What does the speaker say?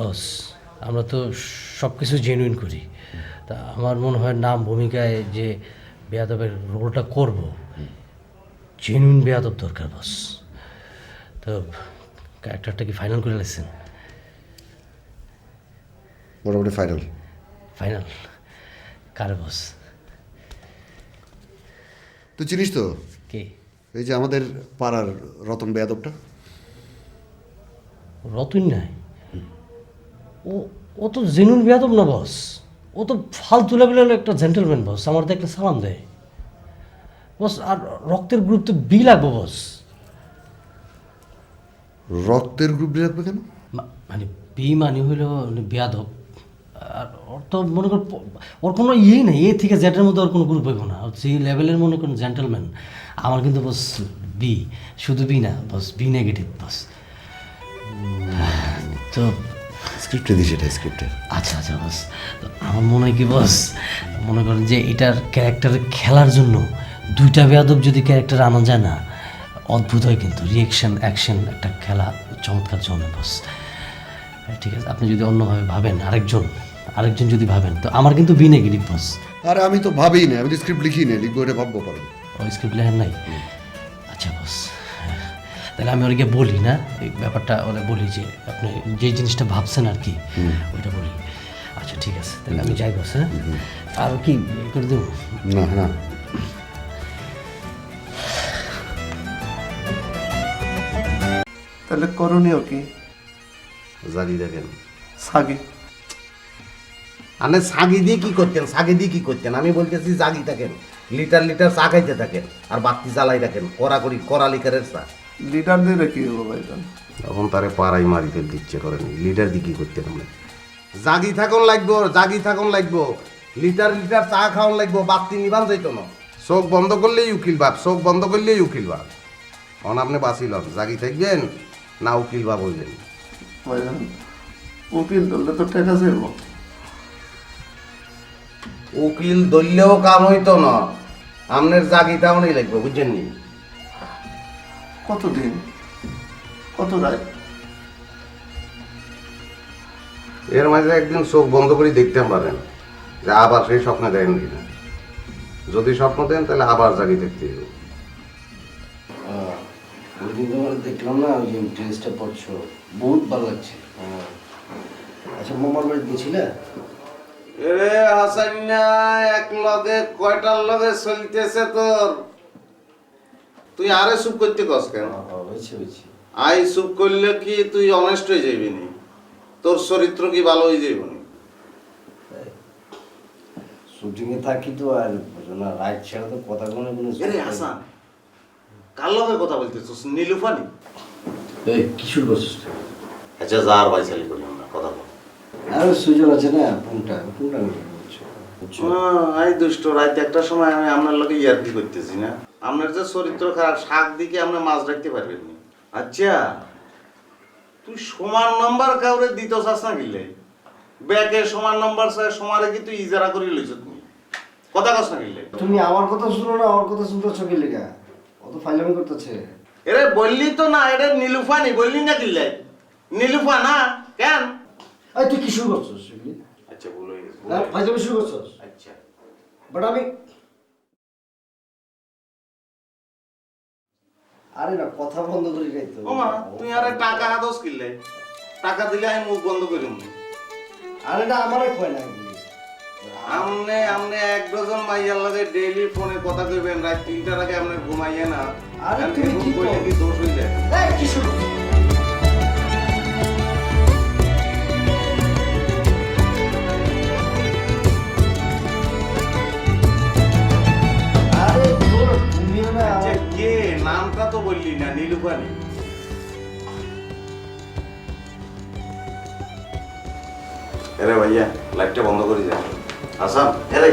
বস আমরা তো সব কিছু জেনুইন করি। তা আমার মনে হয় নাম ভূমিকায় যে বেয়াদবের রোলটা করব জেনুইন বেয়াদব দরকার বস। তো ক্যারেক্টারটা কি ফাইনাল করে লেছেন মোটামুটি ফাইনাল ফাইনাল কার বস? তুই চিনিস তো? কে? এই যে আমাদের পাড়ার রতন বেয়াদবটা। রতন নাই। ও ও তো জেনুইন বেয়াদব না বস? ও তো ফালতু লেভেলের একটা জেন্টেলম্যান বস। আমার তো একটা সালাম দেয়। বস আর রক্তের গ্রুপ তো বি লাগবো বস। রক্তের গ্রুপ রাখবে কেন? মানে বি মানে হইল বেয়াদব। আর ওর তো মনে কর ওর কোনো ইয়েই নেই। এ থেকে জেটের মধ্যে ওর কোনো গ্রুপ হইব না। যে লেভেলের মনে করেন জেন্টেলম্যান আমার কিন্তু বস বি শুধু বি না বস বি নেগেটিভ বস। তো স্ক্রিপ্টে দিস এটা স্ক্রিপ্টে। আচ্ছা আচ্ছা বস। আমার মনে হয় কি বস মনে করেন যে এটার ক্যারেক্টার খেলার জন্য দুইটা বেয়াদব যদি ক্যারেক্টার আনা যায় না অদ্ভুত হয় কিন্তু। রিয়েকশন অ্যাকশন একটা খেলা চমৎকার জমে বস। ঠিক আছে আপনি যদি অন্যভাবে ভাবেন আরেকজন আরেকজন যদি ভাবেন তো আমার কিন্তু বি নেগেটিভ বস। আরে আমি তো ভাবিই না আমি তো স্ক্রিপ্ট লিখি না লিখব এটা ভাববো পারব ওই স্ক্রিপ্ট লেখেন নাই? আচ্ছা বস। তাহলে আমি ওকে বলি না? এই ব্যাপারটা ওরা বলি যে আপনি যে জিনিসটা ভাবছেন আর কি ওইটা বলি। আচ্ছা ঠিক আছে তাহলে আমি যাই বস হ্যাঁ? আর কি করে দেবো? না না। তাহলে করণীয় কি? জাগি দেখেন। সাগি। আনে সাগি দিয়ে কি করতেন? সাগি দিয়ে কি করতেন? আমি বলতেছি জাগি থাকেন লিটার লিটার চা খাইতে থাকেন আর বাতি জ্বালাই রাখেন কড়া করি কড়া লিকারের চা। লিডার দিলে কি হব ভাইজান তখন তারে পাড়াই মারি ফেলতে ইচ্ছে করেনি। লিটার দিয়ে কি করতেন আমরা জাগি থাকুন লাগবো জাগি থাকুন লাগবো। লিটার লিটার চা খাওয়ান লাগবো বাতি নিবান যাইতো না। চোখ বন্ধ করলেই উকিল বাপ চোখ বন্ধ করলেই উকিল বাপ। অন আপনি বাঁচিল জাগি থাকবেন না উকিল বাপ ভাইজান উকিল ধরলে তো টেকা যাব উকিল ধরলেও কাম হইতো না। আপনার জাগি তাওয়ানি লাগবে বুঝছেন নি? কতদিন? কত রায় এর মাঝে একদিন চোখ বন্ধ করে দেখতে পারেন যে আবার সেই স্বপ্ন দেন কিনা। যদি স্বপ্ন দেন তাহলে আবার জাগি দেখতে হবে। ওই দিন তোমার দেখলাম না ওই যে ড্রেসটা পরছো বহুত ভালো লাগছে। আচ্ছা মামার বাড়ি গেছিলে? এরে হাসান্না এক লগে কয়টার লগে চলতেছে তোর? তুই আরে চুপ করতে কস কেন? আই চুপ করলে কি তুই অনেস্ট হয়ে যাবি নি? তোর চরিত্র কি ভালো হয়ে যাবি নি? শুটিংয়ে থাকি তো আর না রাইট ছাড়া তো কথা কোনো কোনো এরে হাসান কার লগে কথা বলতেছিস? নীলুফানি? এই কিশোর করছিস আচ্ছা যা আর বাইসালি করি আমরা কথা বল। আর সুযোগ আছে না ফোনটা ফোনটা বলছো দুষ্ট রাত একটা সময় আমি আপনার লগে ইয়ার্কি করতেছি না। আপনার যে চরিত্র খারাপ শাক দিকে আপনি মাছ রাখতে পারবেন না। আচ্ছা তুই সমান নাম্বার কাউরে দিত চাস না গিলে? ব্যাকে সমান নাম্বার চাই সমারে কি তুই ইজারা করে লইছ তুমি কথা কস না গিলে। তুমি আমার কথা শুনো না আমার কথা শুনতেছো কি লেগা অত ফাইলামি করতেছে। এরে বললি তো না এটা নীলুফা নি বললি না কিল্লে নীলুফা না কেন? এই তুই কি শুরু করছিস আচ্ছা বলো। শুরু করছিস আচ্ছা। বাট আমি আরে না কথা বন্ধ করি তো। ওমা তুই আরে টাকা টাকা দিলে আমি মুখ বন্ধ করে দেবো আরে না আমারে কয় না। আমনে আমনে এক ডজন মাইয়ার লগে ডেইলি ফোনে কথা কইবেন রাত তিনটার আগে আপনি ঘুমাইয়ে না। আরে তুমি কি কইলে কি দোষ যায় এই, কি বললি না নীলুফানি এরে ভাইয়া লাইটটা বন্ধ করে যা। আসাম আরে